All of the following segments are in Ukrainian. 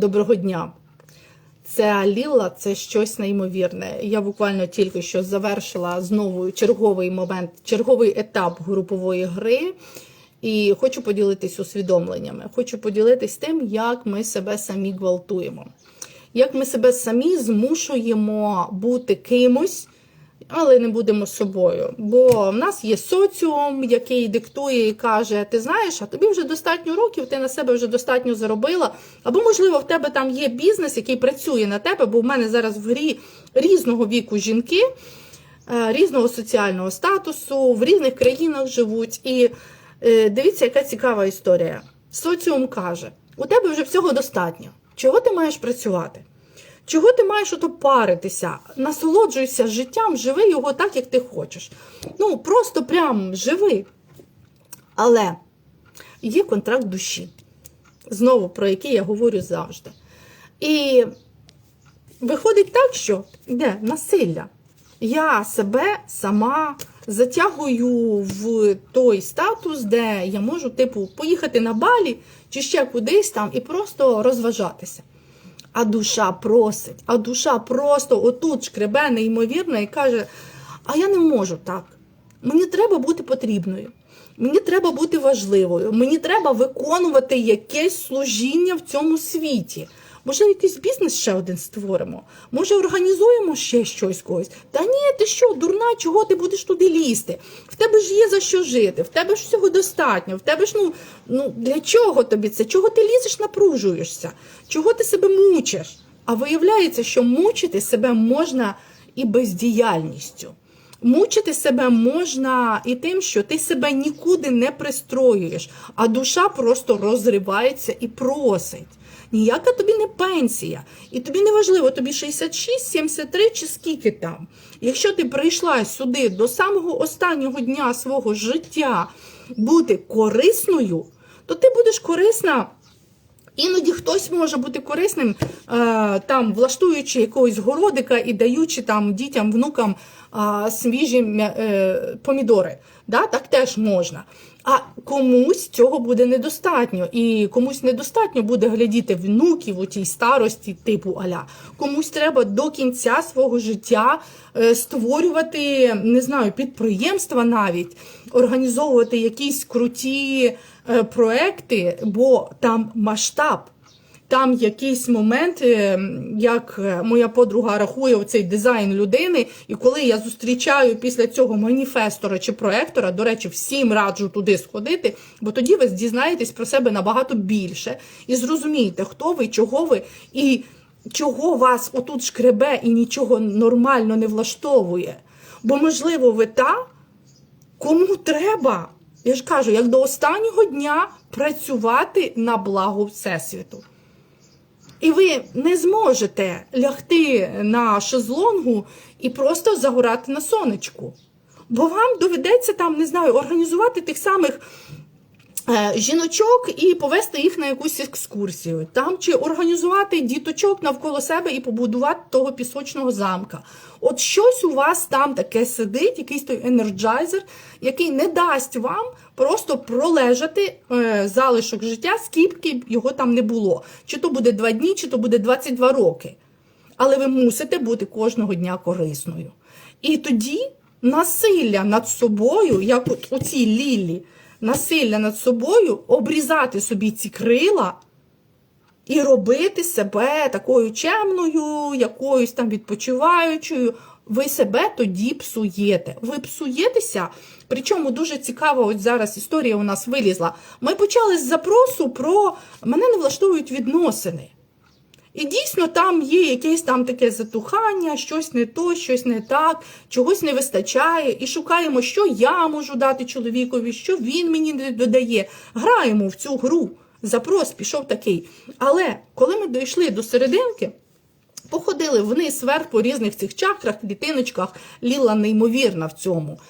Доброго дня. Це Ліла, це щось неймовірне. Я буквально тільки що завершила знову черговий момент, черговий етап групової гри. І хочу поділитись усвідомленнями. Хочу поділитись тим, як ми себе самі гвалтуємо, як ми себе самі змушуємо бути кимось, але не будемо собою. Бо в нас є соціум, який диктує і каже: ти знаєш, а тобі вже достатньо років, ти на себе вже достатньо заробила. Або, можливо, в тебе там є бізнес, який працює на тебе, бо в мене зараз в грі різного віку жінки, е, різного соціального статусу, в різних країнах живуть. І е, дивіться, яка цікава історія. Соціум каже: у тебе вже всього достатньо. Чого ти маєш працювати? Чого ти маєш ото паритися? Насолоджуйся життям, живи його так, як ти хочеш. Ну, просто прям живи. Але є контракт душі, знову про який я говорю завжди. І виходить так, що йде насилля. Я себе сама затягую в той статус, де я можу, типу, поїхати на балі чи ще кудись там і просто розважатися. А душа просить, а душа просто отут шкребе неймовірно і каже: А я не можу так. Мені треба бути потрібною, мені треба бути важливою, мені треба виконувати якесь служіння в цьому світі. Може, якийсь бізнес ще один створимо? Може, організуємо ще щось когось? Та ні, ти що, дурна, чого ти будеш туди лізти? В тебе ж є за що жити, в тебе ж всього достатньо, в тебе ж ну, ну для чого тобі це? Чого ти лізеш, напружуєшся? Чого ти себе мучиш? А виявляється, що мучити себе можна і бездіяльністю. Мучити себе можна і тим, що ти себе нікуди не пристроюєш, а душа просто розривається і просить. Ніяка тобі не пенсія. І тобі не важливо, тобі 66, 73 чи скільки там. Якщо ти прийшла сюди до самого останнього дня свого життя бути корисною, то ти будеш корисна. Іноді хтось може бути корисним, е, там влаштуючи якогось городика і даючи там дітям, внукам свіжі е, помідори. Да? Так теж можна. А комусь цього буде недостатньо. І комусь недостатньо буде глядіти внуків у тій старості, типу Аля. Комусь треба до кінця свого життя е, створювати, не знаю, підприємства навіть, організовувати якісь круті проекти, бо там масштаб. Там якийсь момент, е, як е, моя подруга рахує оцей дизайн людини, і коли я зустрічаю після цього маніфестора чи проектора, до речі, всім раджу туди сходити, бо тоді ви дізнаєтесь про себе набагато більше і зрозумієте, хто ви, чого ви, і чого вас отут шкребе і нічого нормально не влаштовує. Бо, можливо, ви та, кому треба, я ж кажу, як до останнього дня працювати на благо Всесвіту. І ви не зможете лягти на шезлонгу і просто загорати на сонечку. Бо вам доведеться там, не знаю, організувати тих самих жіночок і повести їх на якусь екскурсію. Там чи організувати діточок навколо себе і побудувати того пісочного замка. От щось у вас там таке сидить, якийсь той енерджайзер, який не дасть вам просто пролежати е, залишок життя, скільки б його там не було. Чи то буде 2 дні, чи то буде 22 роки. Але ви мусите бути кожного дня корисною. І тоді насилля над собою, як от у цій лілі, насилля над собою, обрізати собі ці крила і робити себе такою чемною, якоюсь там відпочиваючою. Ви себе тоді псуєте. Ви псуєтеся. Причому дуже цікава, ось зараз історія у нас вилізла. Ми почали з запросу про мене не влаштовують відносини. І дійсно там є якесь там таке затухання, щось не то, щось не так, чогось не вистачає, і шукаємо, що я можу дати чоловікові, що він мені не додає. Граємо в цю гру. Запрос пішов такий. Але коли ми дійшли до серединки, походили вниз вверх по різних цих чакрах, клітиночках, ліла неймовірна в цьому.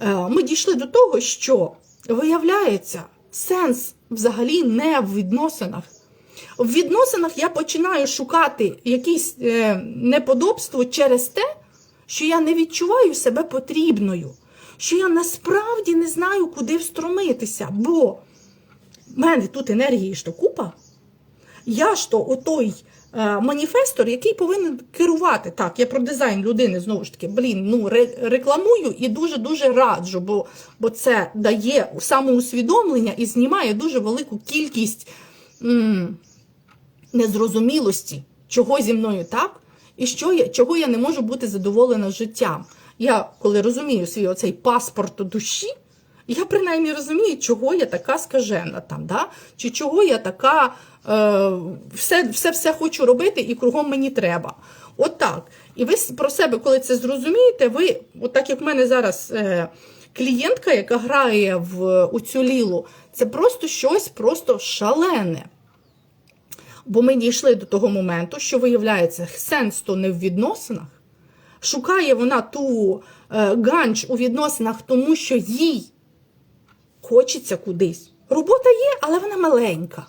Е, Ми дійшли до того, що виявляється, сенс взагалі не в відносинах. В відносинах я починаю шукати якісь е, неподобство через те, що я не відчуваю себе потрібною, що я насправді не знаю, куди встромитися, бо в мене тут енергії ж то купа. Я ж то отой е, маніфестор, який повинен керувати. Так, я про дизайн людини знову ж таки, блін, ну ре- рекламую і дуже-дуже раджу, бо, бо це дає самоусвідомлення і знімає дуже велику кількість м, незрозумілості, чого зі мною так, і що я, чого я не можу бути задоволена життям. Я, коли розумію свій оцей паспорт душі, я принаймні розумію, чого я така скажена там, да? чи чого я така е, все, все, все хочу робити і кругом мені треба. Отак. І ви про себе, коли це зрозумієте, ви, от так як в мене зараз е, клієнтка, яка грає в у лілу, це просто щось просто шалене. Бо ми дійшли до того моменту, що виявляється, сенс то не в відносинах. Шукає вона ту е, ганч у відносинах, тому що їй хочеться кудись. Робота є, але вона маленька.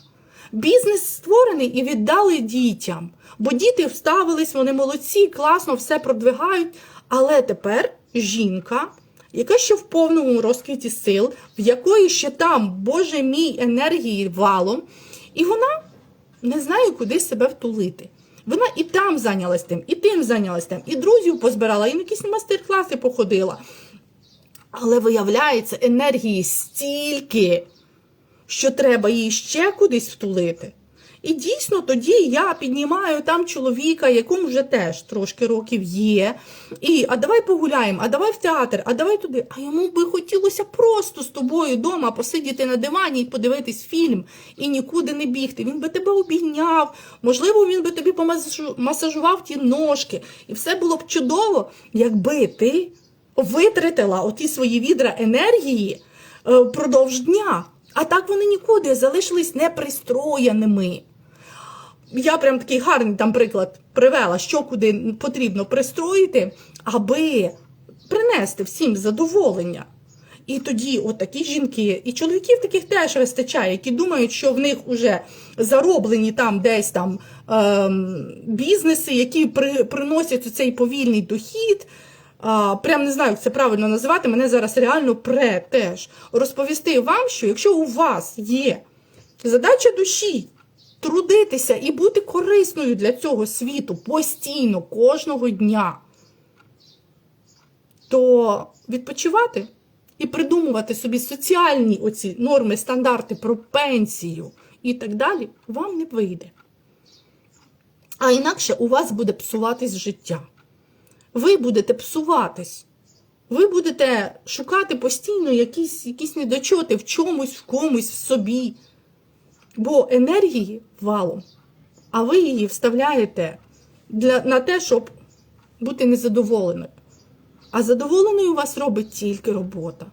Бізнес створений і віддали дітям. Бо діти вставились, вони молодці, класно все продвигають. Але тепер жінка, яка ще в повному розквіті сил, в якої ще там, Боже мій, енергії валом, і вона не знаю, куди себе втулити. Вона і там зайнялась тим, і тим зайнялась тим, і друзів позбирала, і на якісь майстер-класи походила. Але виявляється, енергії стільки, що треба її ще кудись втулити. І дійсно тоді я піднімаю там чоловіка, якому вже теж трошки років є. І а давай погуляємо, а давай в театр, а давай туди. А йому би хотілося просто з тобою вдома посидіти на дивані і подивитись фільм і нікуди не бігти. Він би тебе обійняв, можливо, він би тобі помасажу- масажував ті ножки. І все було б чудово, якби ти витратила оті свої відра енергії е, впродовж дня. А так вони нікуди залишились непристроєними. Я прям такий гарний там приклад привела, що куди потрібно пристроїти, аби принести всім задоволення. І тоді от жінки, і чоловіків таких теж вистачає, які думають, що в них вже зароблені там десь там ем, бізнеси, які при, приносять цей повільний дохід. А, прям не знаю, як це правильно називати. Мене зараз реально пре теж розповісти вам, що якщо у вас є задача душі трудитися і бути корисною для цього світу постійно, кожного дня, то відпочивати і придумувати собі соціальні оці норми, стандарти про пенсію і так далі, вам не вийде. А інакше у вас буде псуватись життя. Ви будете псуватись. Ви будете шукати постійно якісь, якісь недочоти в чомусь, в комусь, в собі. Бо енергії валом, а ви її вставляєте для, на те, щоб бути незадоволеною. А задоволеною вас робить тільки робота.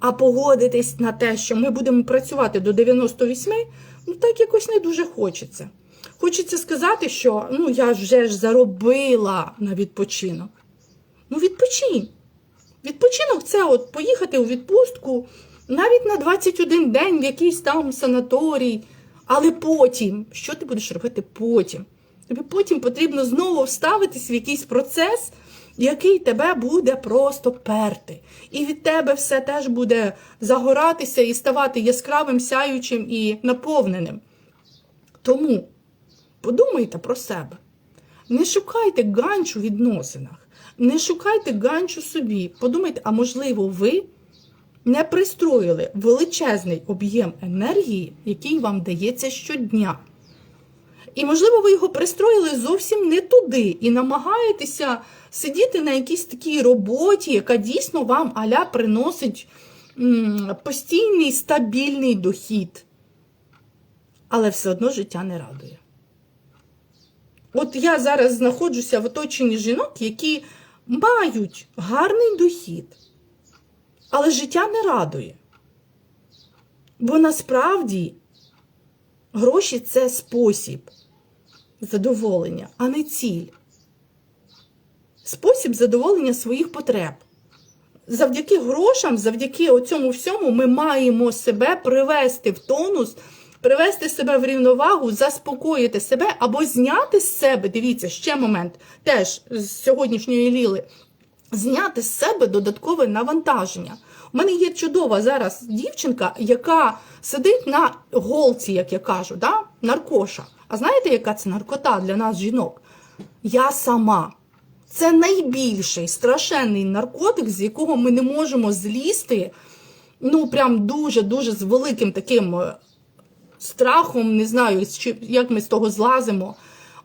А погодитись на те, що ми будемо працювати до 98, ну так якось не дуже хочеться. Хочеться сказати, що ну я вже ж заробила на відпочинок. Ну, відпочинь. Відпочинок це от поїхати у відпустку навіть на 21 день в якийсь там санаторій. Але потім, що ти будеш робити потім? Тобі потім потрібно знову вставитись в якийсь процес, який тебе буде просто перти. І від тебе все теж буде загоратися і ставати яскравим, сяючим і наповненим. Тому подумайте про себе. Не шукайте ганч у відносинах, не шукайте ганч у собі. Подумайте, а можливо, ви не пристроїли величезний об'єм енергії, який вам дається щодня. І, можливо, ви його пристроїли зовсім не туди і намагаєтеся сидіти на якійсь такій роботі, яка дійсно вам аля приносить постійний стабільний дохід. Але все одно життя не радує. От я зараз знаходжуся в оточенні жінок, які мають гарний дохід, але життя не радує. Бо насправді гроші це спосіб задоволення, а не ціль. Спосіб задоволення своїх потреб. Завдяки грошам, завдяки цьому всьому, ми маємо себе привести в тонус, привести себе в рівновагу, заспокоїти себе або зняти з себе. Дивіться, ще момент теж з сьогоднішньої ліли. Зняти з себе додаткове навантаження. У мене є чудова зараз дівчинка, яка сидить на голці, як я кажу, да? наркоша. А знаєте, яка це наркота для нас, жінок? Я сама. Це найбільший страшенний наркотик, з якого ми не можемо злізти. Ну, прям дуже-дуже з великим таким е, страхом, не знаю, як ми з того злазимо.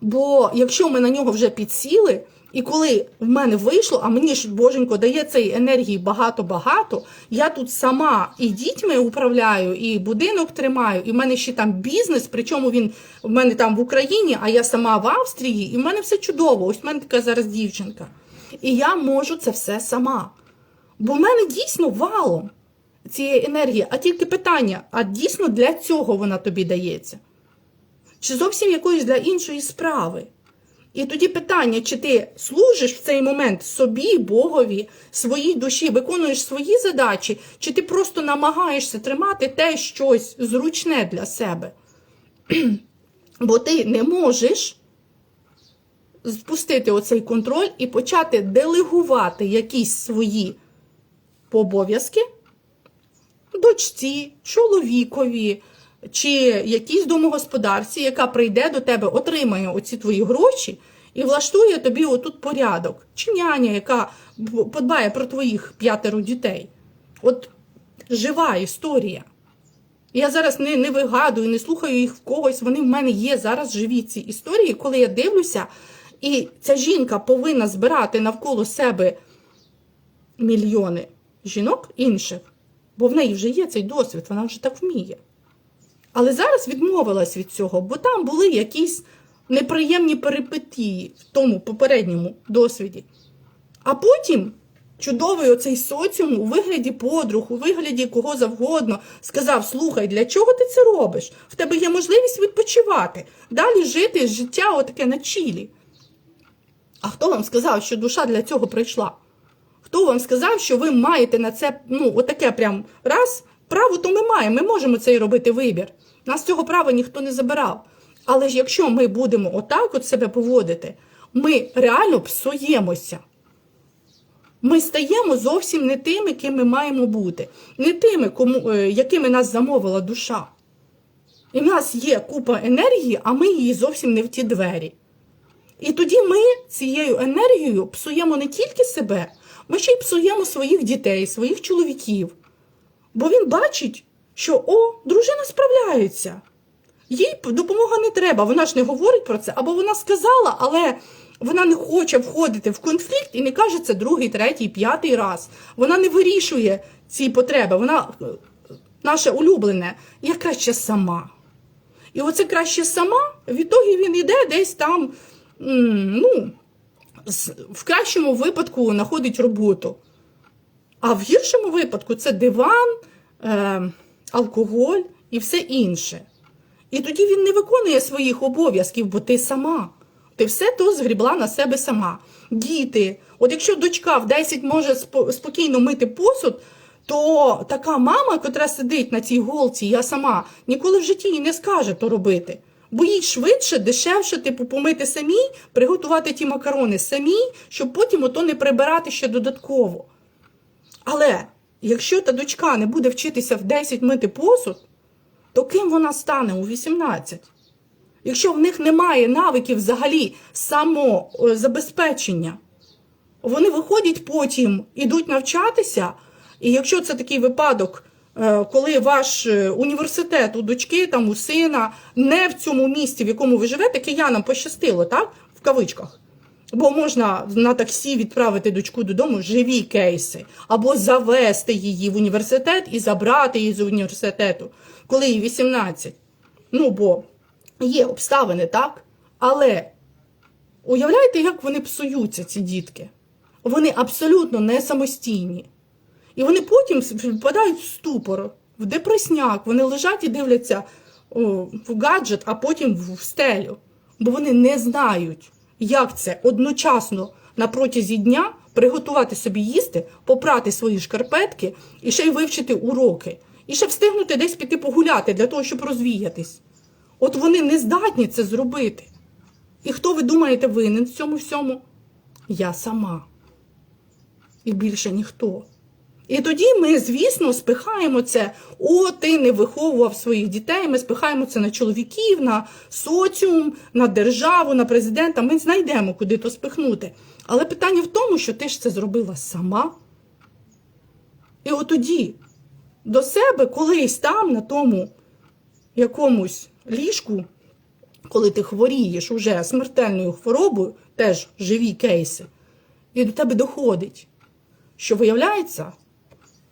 Бо якщо ми на нього вже підсіли, і коли в мене вийшло, а мені ж боженько дає цієї енергії багато-багато, я тут сама і дітьми управляю, і будинок тримаю, і в мене ще там бізнес, причому він в мене там в Україні, а я сама в Австрії, і в мене все чудово. Ось в мене така зараз дівчинка. І я можу це все сама. Бо в мене дійсно валом цієї енергії. А тільки питання: а дійсно для цього вона тобі дається? Чи зовсім якоїсь для іншої справи? І тоді питання, чи ти служиш в цей момент собі, Богові, своїй душі, виконуєш свої задачі, чи ти просто намагаєшся тримати те щось зручне для себе? Бо ти не можеш спустити оцей контроль і почати делегувати якісь свої обов'язки дочці, чоловікові чи якійсь домогосподарці, яка прийде до тебе, отримає оці твої гроші і влаштує тобі отут порядок. Чи няня, яка подбає про твоїх п'ятеро дітей. От жива історія. Я зараз не, не вигадую, не слухаю їх в когось. Вони в мене є зараз живі ці історії, коли я дивлюся, і ця жінка повинна збирати навколо себе мільйони жінок інших, бо в неї вже є цей досвід, вона вже так вміє. Але зараз відмовилась від цього, бо там були якісь неприємні перипетії в тому попередньому досвіді. А потім чудовий оцей соціум у вигляді подруг, у вигляді кого завгодно сказав: слухай, для чого ти це робиш? В тебе є можливість відпочивати, далі жити життя отаке на чілі. А хто вам сказав, що душа для цього прийшла? Хто вам сказав, що ви маєте на це, ну, отаке прям раз, право, то ми маємо, ми можемо цей робити вибір. Нас цього права ніхто не забирав. Але ж якщо ми будемо отак от себе поводити, ми реально псуємося. Ми стаємо зовсім не тими, ким ми маємо бути, не тими, кому, е, якими нас замовила душа. І в нас є купа енергії, а ми її зовсім не в ті двері. І тоді ми цією енергією псуємо не тільки себе, ми ще й псуємо своїх дітей, своїх чоловіків. Бо він бачить, що о, дружина справляється. Їй допомога не треба. Вона ж не говорить про це, або вона сказала, але вона не хоче входити в конфлікт і не каже це другий, третій, п'ятий раз. Вона не вирішує ці потреби. Вона е, наше улюблене, я краще сама. І оце краще сама, відтоді він йде десь там, ну, в кращому випадку знаходить роботу. А в гіршому випадку це диван, е, алкоголь і все інше. І тоді він не виконує своїх обов'язків, бо ти сама. Ти все то згрібла на себе сама. Діти. От якщо дочка в 10 може спокійно мити посуд, то така мама, котра сидить на цій голці, я сама, ніколи в житті їй не скаже то робити. Бо їй швидше, дешевше, типу, помити самій, приготувати ті макарони самій, щоб потім ото не прибирати ще додатково. Але якщо та дочка не буде вчитися в 10 мити посуд, то ким вона стане у 18? Якщо в них немає навиків взагалі самозабезпечення, вони виходять потім, ідуть навчатися, і якщо це такий випадок, е, коли ваш е, університет у дочки, там у сина не в цьому місті, в якому ви живете, киянам пощастило, так? В кавичках. Бо можна на таксі відправити дочку додому живі кейси, або завести її в університет і забрати її з університету, коли їй 18. Ну, бо є обставини, так? Але уявляєте, як вони псуються, ці дітки? Вони абсолютно не самостійні. І вони потім впадають в ступор, в депресняк, вони лежать і дивляться в гаджет, а потім в стелю. Бо вони не знають, як це одночасно на протязі дня приготувати собі їсти, попрати свої шкарпетки і ще й вивчити уроки. І ще встигнути десь піти погуляти для того, щоб розвіятись. От вони не здатні це зробити. І хто ви думаєте винен в цьому всьому? Я сама. І більше ніхто. І тоді ми, звісно, спихаємо це. О, ти не виховував своїх дітей. Ми спихаємо це на чоловіків, на соціум, на державу, на президента. Ми знайдемо, куди то спихнути. Але питання в тому, що ти ж це зробила сама. І от тоді до себе колись там, на тому якомусь ліжку, коли ти хворієш уже смертельною хворобою, теж живі кейси, і до тебе доходить, що виявляється,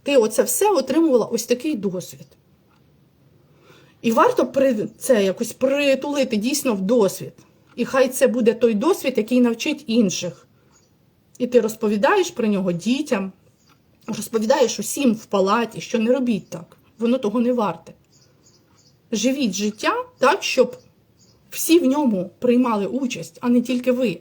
ти оце все отримувала ось такий досвід. І варто при це якось притулити дійсно в досвід. І хай це буде той досвід, який навчить інших. І ти розповідаєш про нього дітям, розповідаєш усім в палаті, що не робіть так, воно того не варте. Живіть життя так, щоб всі в ньому приймали участь, а не тільки ви.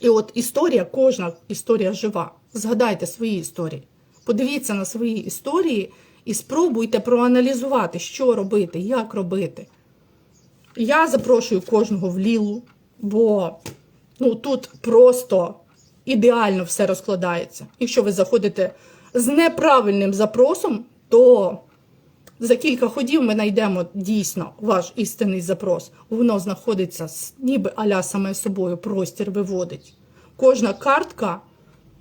І от історія, кожна історія жива. Згадайте свої історії. Подивіться на свої історії і спробуйте проаналізувати, що робити, як робити. Я запрошую кожного в лілу, бо ну, тут просто ідеально все розкладається. Якщо ви заходите з неправильним запросом, то за кілька ходів ми знайдемо дійсно ваш істинний запрос. Воно знаходиться ніби аля саме собою, простір виводить. Кожна картка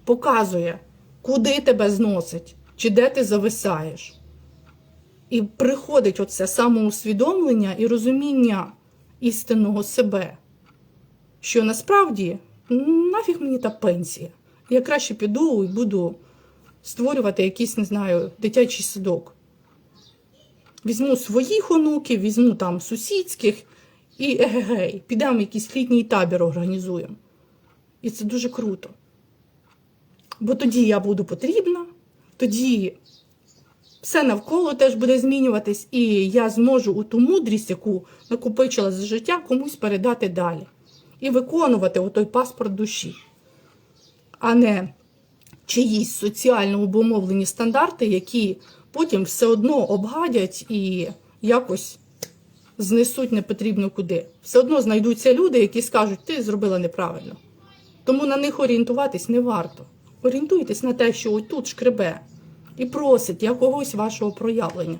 показує, куди тебе зносить, чи де ти зависаєш. І приходить оце самоусвідомлення і розуміння істинного себе, що насправді м, нафіг мені та пенсія. Я краще піду і буду створювати якийсь, не знаю, дитячий садок. Візьму своїх онуків, візьму там сусідських і егегей, підемо якийсь літній табір організуємо. І це дуже круто. Бо тоді я буду потрібна, тоді все навколо теж буде змінюватись, і я зможу у ту мудрість, яку накопичила за життя, комусь передати далі. І виконувати отой паспорт душі, а не чиїсь соціально обумовлені стандарти, які потім все одно обгадять і якось знесуть непотрібно куди. Все одно знайдуться люди, які скажуть, ти зробила неправильно. Тому на них орієнтуватись не варто. Орієнтуйтесь на те, що отут шкребе, і просить якогось вашого проявлення.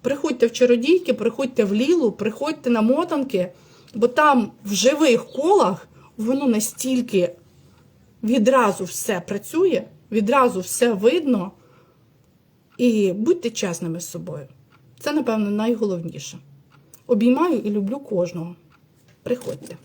Приходьте в чародійки, приходьте в лілу, приходьте на мотанки, бо там в живих колах воно настільки відразу все працює, відразу все видно. І будьте чесними з собою. Це, напевно, найголовніше. Обіймаю і люблю кожного. Приходьте.